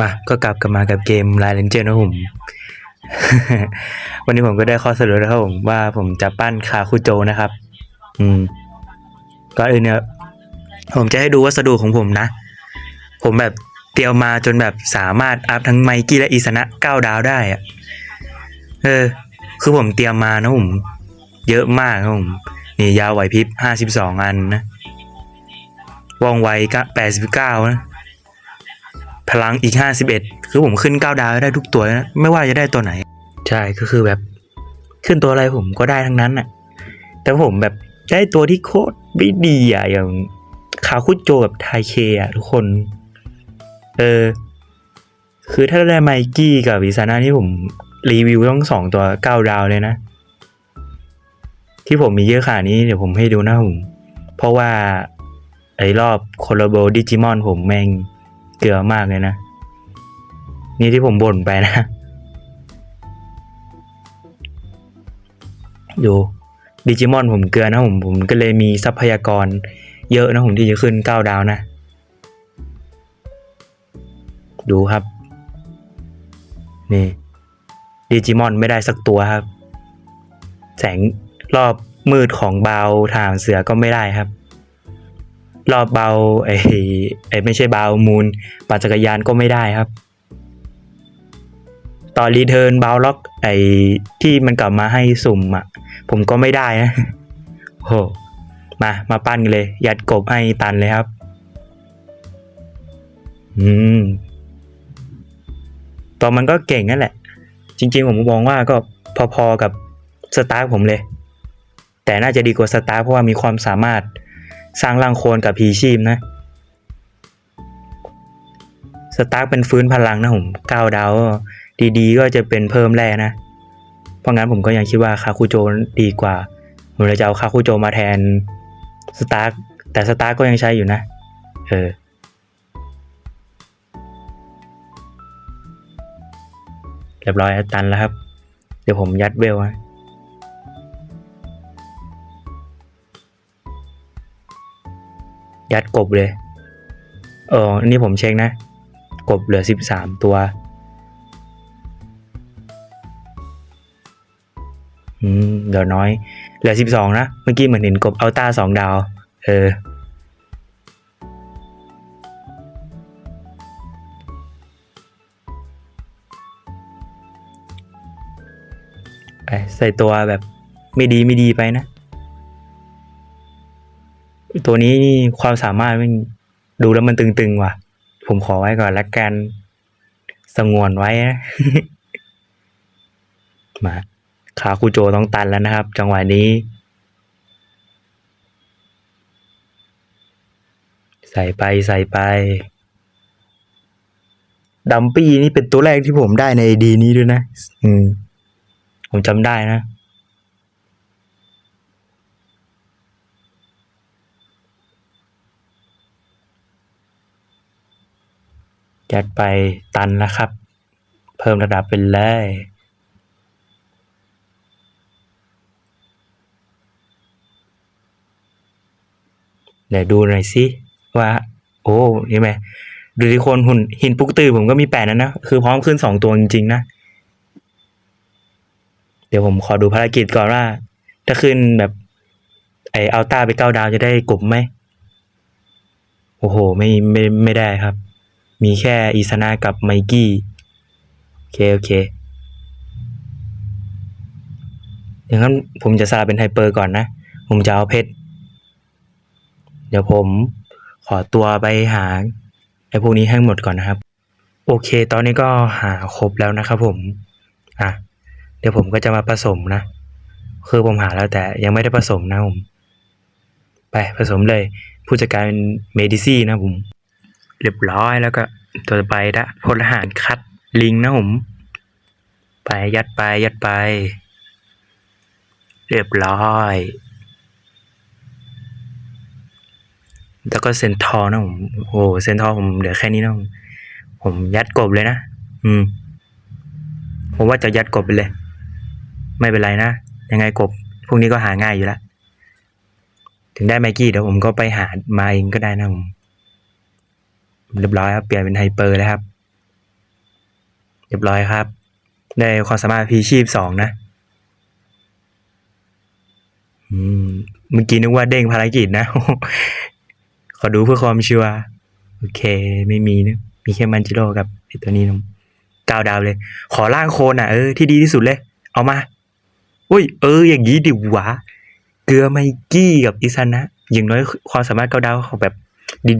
มาก็กลับกันมากับเกม l ายเลนเจอร์นะผม วันนี้ผมก็ได้ข้อสรุปแล้วครับผมว่าผมจะปั้นคาคุโจนะครับ อืมก่อนอื่นเนี่ยผมจะให้ดูวัสดุของผมนะ ผมแบบเตรียมมาจนแบบสามารถอัพทั้งไมกี้และอีสนะเก้าดาวได้อะเออ คือผมเตรียมมานะผมเยอะมากครับผมนี่ยาวไหวพริบห้าสิบสองอันนะว่องไวก็แปดสิบเก้านะ พลังอีกห้าสิบเอ็ดคือผมขึ้นเก้าดาวได้ทุกตัวนะ ไม่ว่าจะได้ตัวไหน ใช่ก็คือแบบขึ้นตัวอะไรผมก็ได้ทั้งนั้นน่ะ แต่ผมแบบได้ตัวที่โคตรไม่ดีอะอย่างคาคุโจแบบไทเคอะทุกคน เออ คือถ้าได้ไมกี้กับวิซาน่าที่ผมรีวิวต้องสองตัวเก้าดาวเลยนะ ที่ผมมีเยอะขนาดนี้เดี๋ยวผมให้ดูนะผม เพราะว่าไอ้รอบโคโลโบดิจิมอนผมแม่ง เกลือมากเลยนะ นี่ที่ผมบ่นไปนะ ดูดิจิมอนผมเกลือนะผมผมก็เลยมีทรัพยากรเยอะนะผมที่จะขึ้นเก้าดาวนะ ดูครับ นี่ดิจิมอนไม่ได้สักตัวครับ แสงรอบมืดของเบาทางเสือก็ไม่ได้ครับ รอบเบาไอ้ไอ้ไม่ใช่เบามูลปั่นจักรยานก็ไม่ได้ครับตอนรีเทิร์นเบาล็อกไอ้ที่มันกลับมาให้สุ่มอะ ผมก็ไม่ได้นะโหมามาปั้นกันเลย ยัดกบให้ตันเลยครับ อืมตอนมันก็เก่งนั่นแหละ จริง ๆ ผมมองว่าก็พอๆกับสตาร์ผมเลย แต่น่าจะดีกว่าสตาร์เพราะว่ามีความสามารถ สร้างร่างโคลนกับพีชีพนะ สตาร์คเป็นฟื้นพลังนะผมเก้าดาวดีๆ ก็จะเป็นเพิ่มแร่นะ เพราะงั้นผมก็ยังคิดว่าคาคุโจดีกว่า ผมเลยจะเอาคาคุโจมาแทนสตาร์คแต่สตาร์คก็ยังใช้อยู่นะ เออเรียบร้อยตันแล้วครับ เดี๋ยวผมยัดเวลนะ ยัดกบเลย เอออันนี้ผมเช็คนะ กบเหลือสิบสามตัว อืม เดี๋ยวน้อย เหลือสิบสองนะ เมื่อกี้เหมือนเห็นกบเอัลต้าสองดาว เออ ไปใส่ตัวแบบไม่ดีไม่ดีไปนะ ตัวนี้นี่ความสามารถมันดูแล้วมันตึงๆว่ะ ผมขอไว้ก่อนละกันสงวนไว้นะมาขาคูโจต้องตันแล้วนะครับ จังหวะนี้ ใส่ไปใส่ไปดัมปี้นี่เป็นตัวแรกที่ผมได้ในดีนี้ด้วยนะ อืม ผมจำได้นะ จัดไปตันแล้วครับ เพิ่มระดับเป็นเลยเดี๋ยวดูหน่อยสิว่า โอ้เห็นไหมดูที่คนหุ่นหินปุกตือผมก็มีแปดนะนะ คือพร้อมขึ้นสองตัวจริงๆนะ เดี๋ยวผมขอดูภารกิจก่อนว่า ถ้าขึ้นแบบไออัลต้าไปเก้าดาวจะได้กลบไหม โอ้โห ไม่ไม่ไม่ได้ครับ มีแค่อีซานากับไมกี้ โอเค โอเคอย่างนั้นผมจะสลับเป็นไฮเปอร์ก่อนนะ ผมจะเอาเพชร เดี๋ยวผมขอตัวไปหาไอ้พวกนี้ให้หมดก่อนนะครับ โอเค ตอนนี้ก็หาครบแล้วนะครับผม อะ เดี๋ยวผมก็จะมาผสมนะ คือผมหาแล้วแต่ยังไม่ได้ผสมนะผม ไปผสมเลย ผู้จัดการเมดิซี่นะผม เรียบร้อยแล้วก็ตัวไปละพลทหารคัดลิงนะผม ไปยัดไปยัดไป เรียบร้อย แล้วก็เซนทอนะผมโอ้เซนทอผมเหลือแค่นี้นะผมผมยัดกบเลยนะ อืม ผมว่าจะยัดกบไปเลย ไม่เป็นไรนะ ยังไงกบ พวกนี้ก็หาง่ายอยู่ล้วถึงได้ไมกี้เดี๋ยวผมก็ไปหามาเองก็ได้นะผม เรียบร้อยครับ เปลี่ยนเป็นไฮเปอร์แล้วครับ เรียบร้อยครับ ได้ความสามารถพีชีพสองนะ อืม เมื่อกี้นึกว่าเด้งภารกิจนะ ขอดูเพื่อความชัวร์โอเค ไม่มีนะ มีแค่มันจิโร่กับไอตัวนี้นะเก้าดาวเลย ขอล่างโคนอะ เออ ที่ดีที่สุดเลย เอามา อุ้ย เออ อย่างนี้ดิวะ เกลือไมกี้กับอิซานะ อย่างน้อยความสามารถเก้าดาวเขาแบบ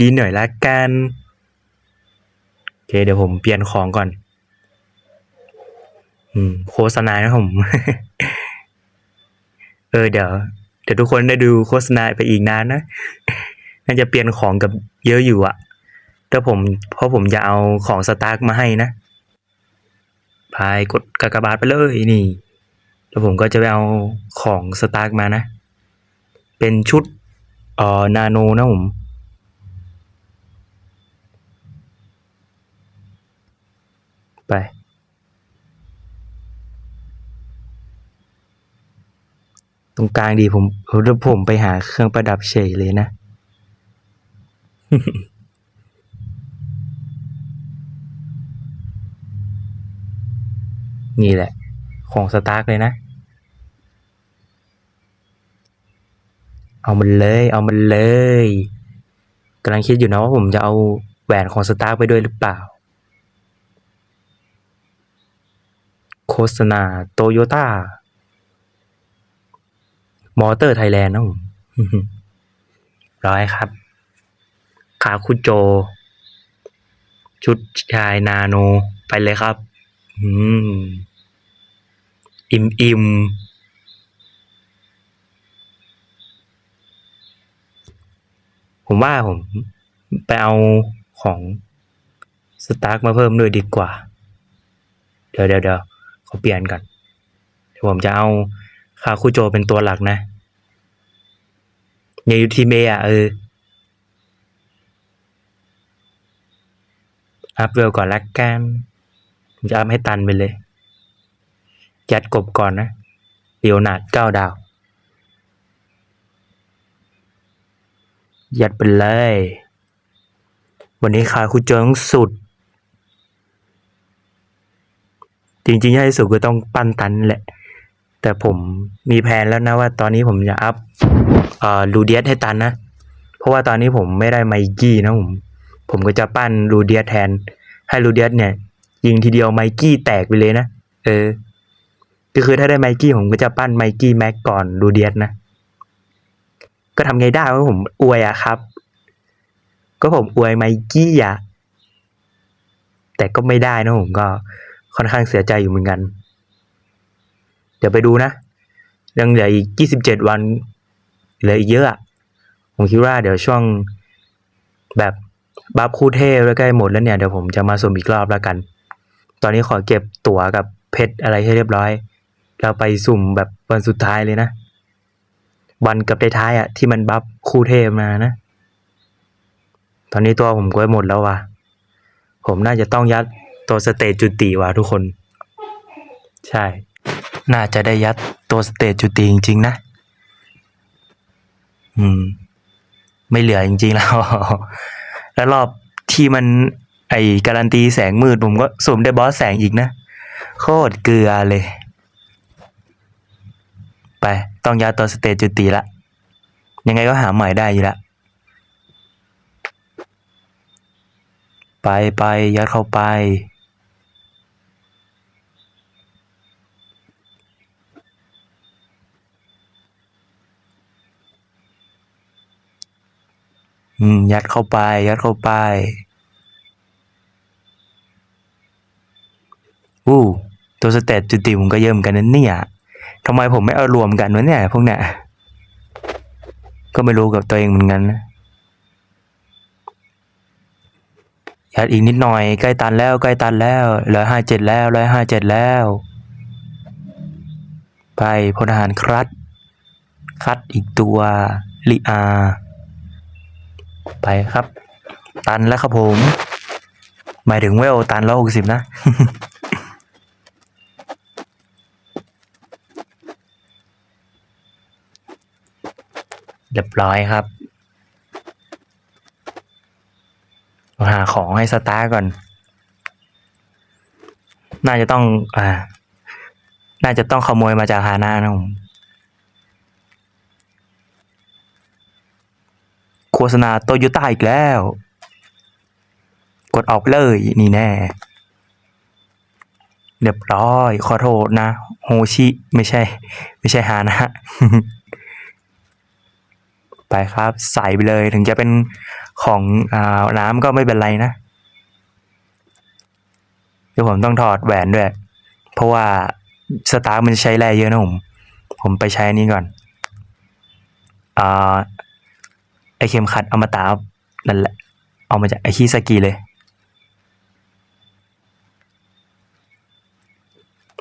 ดีๆหน่อยละกัน เคเดี๋ยวผมเปลี่ยนของก่อน อืม โฆษณานะผม เออเดี๋ยวเดี๋ยวทุกคนได้ดูโฆษณาไปอีกนานนะ น่าจะเปลี่ยนของกับเยอะอยู่อะถ้าผม เพราะผมจะเอาของสตาร์กมาให้นะ พายกดกากบาทไปเลยนี่ แล้วผมก็จะไปเอาของสตาร์กมานะ เป็นชุดเอ่อนาโนนะผม ไป ตรงกลางดีผมเดี๋ยวผมไปหาเครื่องประดับเฉยเลยนะ นี่แหละ ของสตาร์กเลยนะ เอามันเลย เอามันเลยกำลังคิดอยู่นะว่าผมจะเอาแหวนของสตาร์กไปด้วยหรือเปล่า โฆษณาโตโยต้ามอเตอร์ไทยแลนด์นะผมร้อยครับคาคุโจ ชุดชายนาโนไปเลยครับ อืม อิมอิมผมว่าผม ไปเอาของสตาร์กมาเพิ่มด้วยดีกว่า เดี๋ยวเดี๋ยวเดี๋ยว ขอเปลี่ยนก่อนเดี๋ยวผมจะเอาคาคุโจเป็นตัวหลักนะยายุทีเมอะเอออัพเวลก่อนละกันผมจะอัพให้ตันไปเลยยัดกบก่อนนะเดียวนาดเก้าดาว ยัดไปเลย วันนี้คาคุโจต้องสุด จริงๆให้สุดก็ต้องปั้นตันแหละ แต่ผมมีแผนแล้วนะว่าตอนนี้ผมจะอัพอลูเดียสให้ตันนะ เพราะว่าตอนนี้ผมไม่ได้ไมกี้นะผม ผมก็จะปั้นลูเดียสแทน ให้ลูเดียสเนี่ย ยิงทีเดียวไมกี้แตกไปเลยนะ เออ ก็คือถ้าได้ไมกี้ผมก็จะปั้นไมกี้แม็กก่อนลูเดียสนะ ก็ทำไงได้ว่าผมอวยอะครับ ก็ผมอวยไมกี้อะแต่ก็ไม่ได้นะผมก็ ค่อนข้างเสียใจอยู่เหมือนกัน เดี๋ยวไปดูนะยังเหลืออีก27วันเหลืออีกเยอะผมคิดว่าเดี๋ยวช่วงแบบบัฟคู่เทพแล้วใกล้หมดแล้วเนี่ยเดี๋ยวผมจะมาสุ่มอีกรอบแล้วกัน ตอนนี้ขอเก็บตั๋วกับเพชรอะไรให้เรียบร้อย เราไปสุ่มแบบวันสุดท้ายเลยนะ วันกับท้ายๆอะที่มันบัฟคู่เทพมานะ ตอนนี้ตัวผมก็หมดแล้วว่ะ ผมน่าจะต้องยัด ตัวสเตจจุติว่ะทุกคน ใช่ น่าจะได้ยัดตัวสเตจจุติจริง ๆ นะ อืม ไม่เหลือจริง ๆ แล้ว แล้วรอบที่มัน ไอการันตีแสงมืดผมก็สุ่มได้บอสแสงอีกนะ โคตรเกลือเลย ไป ต้องยัดตัวสเตจจุติละยังไงก็หาใหม่ได้อยู่ละไปไปยัดเข้าไป อืม ยัดเข้าไป ยัดเข้าไป อู้ ตัวสเตตจุติผมก็เยอะเหมือนกันนเนี่ยทำไมผมไม่เอารวมกันวะเนี่ย พวกเนี้ยก็ไม่รู้กับตัวเองเหมือนกันนะยัดอีกนิดหน่อย ใกล้ตันแล้วใกล้ตันแล้วร้อยห้าเจ็ดแล้วร้อยห้าเจ็ดแล้ว ไปพลทหารครัด คัดอีกตัวลิอา ไปครับ ตันแล้วครับผม หมายถึงเวลตันแล้วหกสิบนะเรียบร้อยครับ หาของให้สตาร์ก่อน น่าจะต้อง อ่า น่าจะต้องขโมยมาจากฮาน่านะผม ฆษณาโตโยต้าอีกแล้ว กดออกเลยนี่แน่ เรียบร้อย ขอโทษนะ โฮชิ ไม่ใช่ ไม่ใช่ฮานะ ไปครับ ใส่ไปเลยถึงจะเป็นของอน้ำก็ไม่เป็นไรนะ เดี๋ยวผมต้องถอดแหวนด้วย เพราะว่าสตาร์มันใช้แร่เยอะนะผม ผมไปใช้อนี้ก่อน อ่า ไอเข็มขัดอมตะนั่นแหละ เอามาจากไอคิสกีเลย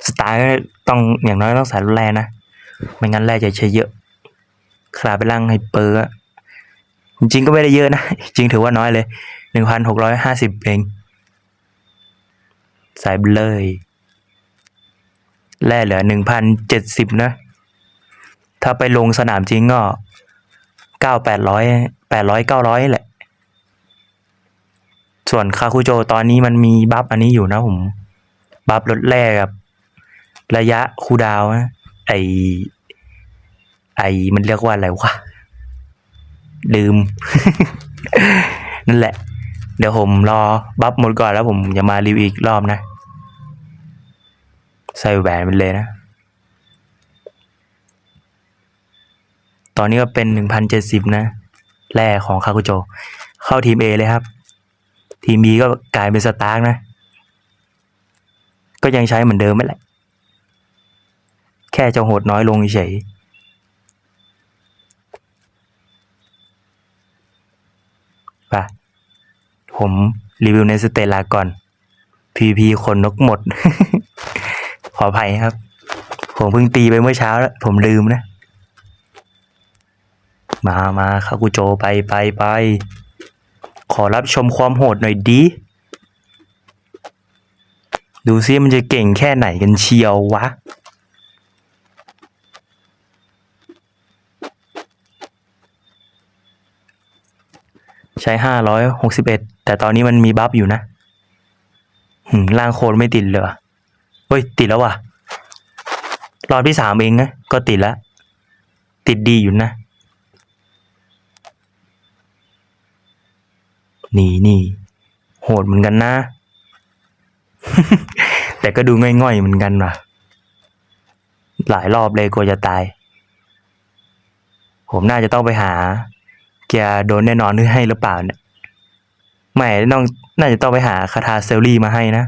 สตาร์ต้องอย่างน้อยต้องใส่รุ่นแรนะ ไม่งั้นแร่จะใช้เยอะคลาไปล่างให้เปอร์จริงก็ไม่ได้เยอะนะ จริงถือว่าน้อยเลยหนึ่งพันหกร้อยห้าสิบเองใส่ไปเลยแร่เหลือหนึ่งพันเจ็ดสิบนะ ถ้าไปลงสนามจริงก็ เก้าแปดร้อยแปดร้อยเก้าร้อยแหละ ส่วนคาคุโจตอนนี้มันมีบัฟอันนี้อยู่นะผม บัฟลดแร่กับ ระยะคูดาวนะไอไอมันเรียกว่าอะไรวะลืม นั่นแหละ เดี๋ยวผมรอบัฟหมดก่อนแล้วผมจะมารีวิวอีกรอบนะ ใส่แหวนมันเลยนะ ตอนนี้ก็เป็นหนึ่งพันเจ็ดสิบนะ แร่ของคาคุโจ เข้าทีม A เลยครับ ทีม B ก็กลายเป็นสตาร์กนะ ก็ยังใช้เหมือนเดิมไม่แหละ แค่จะโหดน้อยลงเฉยๆไปผมรีวิวในสเตลาก่อน PVP คนนกหมด ขออภัยครับ ผมเพิ่งตีไปเมื่อเช้าแล้ว ผมลืมนะ มามาคากุโจไปไปไป ขอรับชมความโหดหน่อยดี ดูซิมันจะเก่งแค่ไหนกันเชียววะ ใช้ห้าร้อยหกสิบเอ็ดแต่ตอนนี้มันมีบัฟอยู่นะหืมล่างโคนไม่ติดเลยว่ะเฮ้ย ติดแล้วว่ะรอบที่สามเองนะ ก็ติดแล้ว ติดดีอยู่นะ นี่นี่โหดเหมือนกันนะ แต่ก็ดูง่อยๆเหมือนกันว่ะ หลายรอบเลยกลัวจะตาย ผมน่าจะต้องไปหาแกโดนแน่นอนหรือให้หรือเปล่าเนี่ยไม่ต้องน่าจะต้องไปหาคาถาเซลลี่มาให้นะ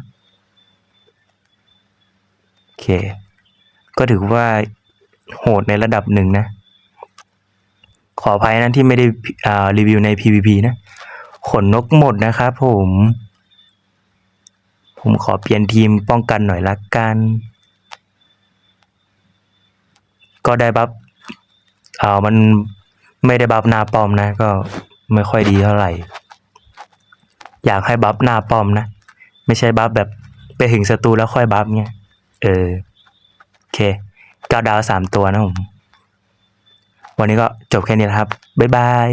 โอเค ก็ถือว่าโหดในระดับหนึ่งนะ ขออภัยนะที่ไม่ได้อ่ารีวิวใน PVP นะ ขนนกหมดนะครับผม ผมขอเปลี่ยนทีมป้องกันหน่อยละกัน ก็ได้บัฟอ่ามันไม่ได้บัฟหน้าป้อมนะ ก็ไม่ค่อยดีเท่าไหร่ อยากให้บัฟหน้าป้อมนะ ไม่ใช่บัฟแบบไปถึงศัตรูแล้วค่อยบัฟเงี้ยเออ โอเคเก้าดาวสามตัวนะผม วันนี้ก็จบแค่นี้นะครับ บ๊ายบาย